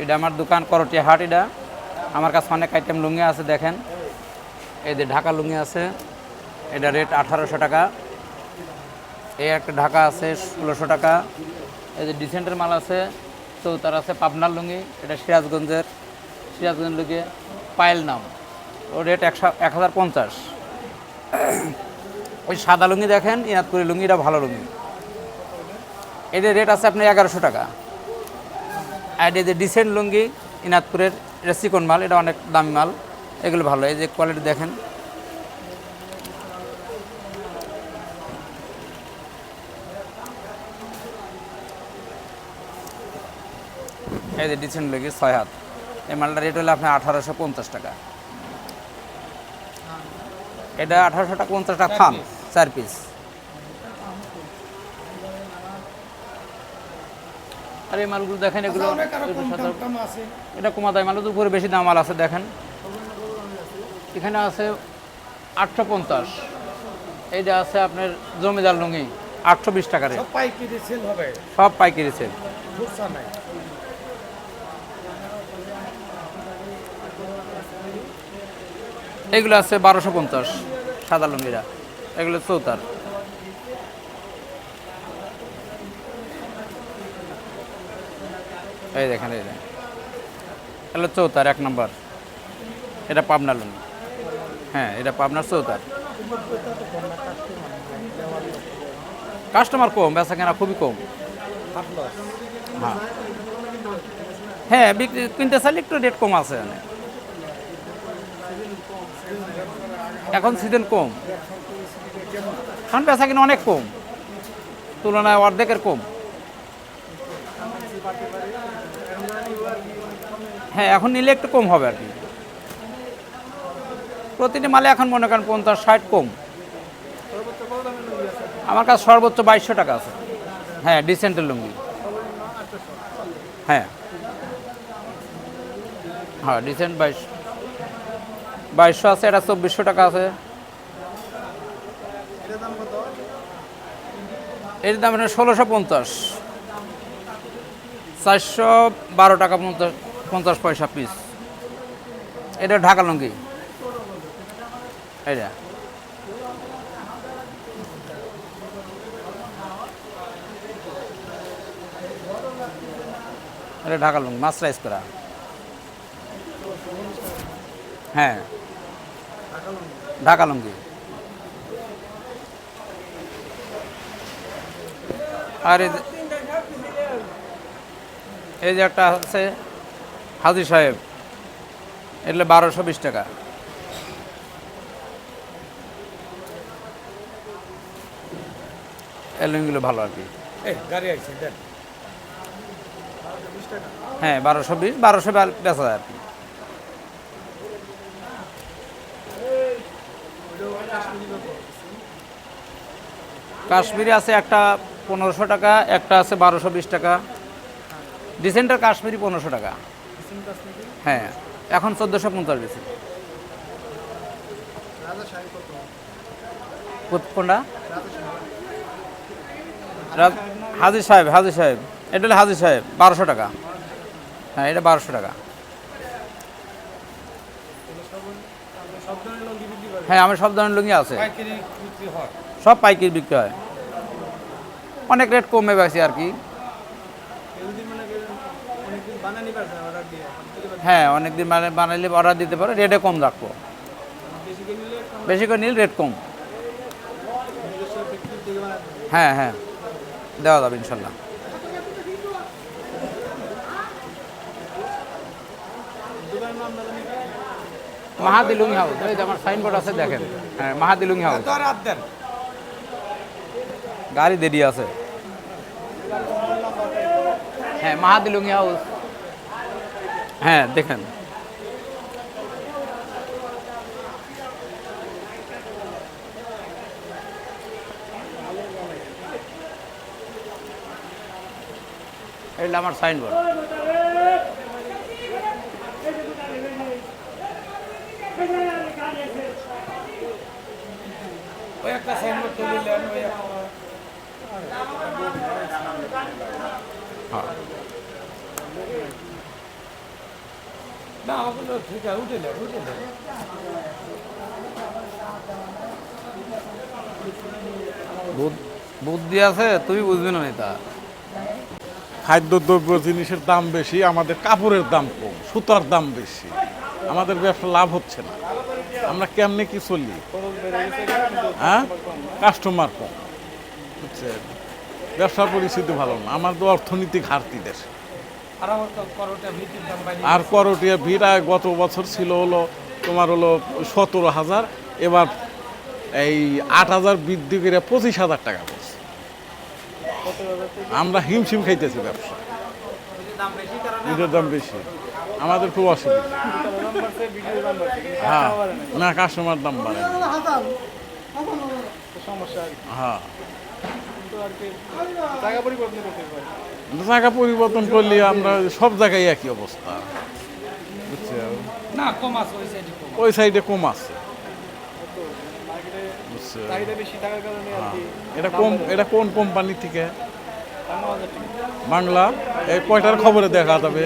এটা আমার দোকান করটিয়া হাট এটা। আমার কাছে অনেক আইটেম লুঙ্গি আছে, দেখেন। এই যে ঢাকা লুঙ্গি আছে, এটা রেট আঠারোশো টাকা। এই একটা ঢাকা আছে, ষোলোশো টাকা। এই যে ডিসেন্টের মাল আছে, চৌতার আছে, পাবনার লুঙ্গি, এটা সিরাজগঞ্জের। সিরাজগঞ্জ লুঙ্গি, পায়েল নাম। ও রেট একশো, এক হাজার পঞ্চাশ। ওই সাদা লুঙ্গি দেখেন ইনাদপুরি লুঙ্গি, এটা ভালো লুঙ্গি। এদের রেট আছে আপনার এগারোশো টাকা। আর এই যে ডিসেন্ট লুঙ্গি ইনাদপুরের এটা চিকন মাল এটা অনেক দামি মাল। এগুলো ভালো এই যে কোয়ালিটি দেখেন। এই যে ডিসেন্ট লুঙ্গি ছয় হাত। এই মালটার রেট হলো আপনার আঠারোশো পঞ্চাশ টাকা। এটা আঠারোশো টাকা পঞ্চাশ টাকা থান চার পিস আর এই মালগুলো দেখেন এগুলো আছে। এটা কমা দাম মালের উপরে বেশি দাম মাল আছে দেখেন। এখানে আছে আটশো পঞ্চাশ। এইটা আছে আপনার জমিদার লুঙ্গি আটশো বিশ টাকা রেট। সব পাইকারি সেল এগুলো আছে বারোশো পঞ্চাশ সাদা লুঙ্গিরা। এগুলো চৌতার। এই দেখেন এই দেখেন। এগুলো চৌতার, এক নম্বর। এটা পাবনার লুঙ্গি হ্যাঁ এটা পাবনার চৌতার। কাস্টমার কম বেচা কেনা খুবই কম। হ্যাঁ। হ্যাঁ বিক্রি, কিনতে চাইলে একটু রেট কম আছে এখন। সিজন কম। এখন বেচা কিনা অনেক কম। তুলনায় অর্ধেকের কম। হ্যাঁ এখন নিলে একটু কম হবে আর কি। প্রতিটি মালে এখন মনে করেন পঞ্চাশ, ষাট কম। আমার কাছে সর্বোচ্চ বাইশশো টাকা আছে। হ্যাঁ ডিসেন্টের লুঙ্গি। হ্যাঁ। হ্যাঁ ডিসেন্ট বাইশ বাইশশো আছে, এটা চব্বিশশো টাকা আছে। এর দাম ষোলোশো পঞ্চাশ। চারশো বারো টাকা পঞ্চাশ পয়সা পিস এটা ঢাকা লুঙ্গি। এটা এটা ঢাকা লুঙ্গি মাস্টারাইজ করা। হ্যাঁ। ঢাকা লুঙ্গি। আর এই যে- একটা আছে হাজি সাহেব এগুলো বারোশো বিশ টাকা। এই ভালো আর কি। হ্যাঁ বারোশো বিশ বারোশো বেচা যায় আর কি। কাশ্মীরি আছে একটা পনেরোশো টাকা একটা আছে বারোশো বিশ টাকা। ডিসেন্টার কাশ্মীরি পনেরোশো টাকা। হ্যাঁ এখন চোদ্দোশো পঞ্চাশ বেশি। কোনটা? হাজির সাহেব হাজির সাহেব। এটা হলো হাজির সাহেব বারোশো টাকা। হ্যাঁ এটা বারোশো টাকা। হ্যাঁ আমার সব ধরনের লুঙ্গি আছে। সব পাইকারি বিক্রি হয়। অনেক রেট কমে গেছে আর কি। হ্যাঁ অনেক দিন মানে বানাইলে অর্ডার দিতে পারো রেটে কম রাখব। বেশি করে নিলে রেট কম। হ্যাঁ হ্যাঁ দেওয়া যাবে ইনশাল্লাহ। মাহাদি লুঙ্গি হাউস এই যে আমার সাইনবোর্ড আছে দেখেন। হ্যাঁ মাহাদি লুঙ্গি হাউস গাড়ি দেরি আছে। হ্যাঁ মাহাদি লুঙ্গি হাউস। হ্যাঁ দেখেন। এটা আমার সাইনবোর্ড ওই একটা সাইনবোর্ড তুলিলেন ওই হ্যাঁ। না ঠিক আছে উঠে উঠে বুদ্ধি আছে? তুই বুঝবি না তা খাদ্যদ্রব্য জিনিসের দাম বেশি আমাদের কাপড়ের দাম কম সুতার দাম বেশি। আমাদের ব্যবসা লাভ হচ্ছে না। আমরা কেমনে কি চলি? হ্যাঁ? কাস্টমার কম। বুঝছেন? ব্যবসার পরিস্থিতি ভালো না। আমাদের অর্থনৈতিক ঘাটতি দেশ। আর করটিয়া ভিড়া গত বছর ছিল হলো তোমার হলো সতেরো হাজার, এবার এই আট হাজার বৃদ্ধি করে পঁচিশ হাজার টাকা পড়ছে। আমরা হিমশিম খাইতেছি ব্যবসা। দুধের দাম বেশি। আমাদের খুব অসুবিধা। হ্যাঁ না কাস্টমার দাম বাড়ে। হ্যাঁ। জায়গা পরিবর্তন করলে আমরা সব জায়গায় একই অবস্থা। বুঝছেন? না কম আছে ওই সাইডে কম ওই সাইডে কম আছে? হ্যাঁ। এটা কোন এটা কোন কোম্পানি থেকে? বাংলা এই কয়টার খবরে দেখা যাবে।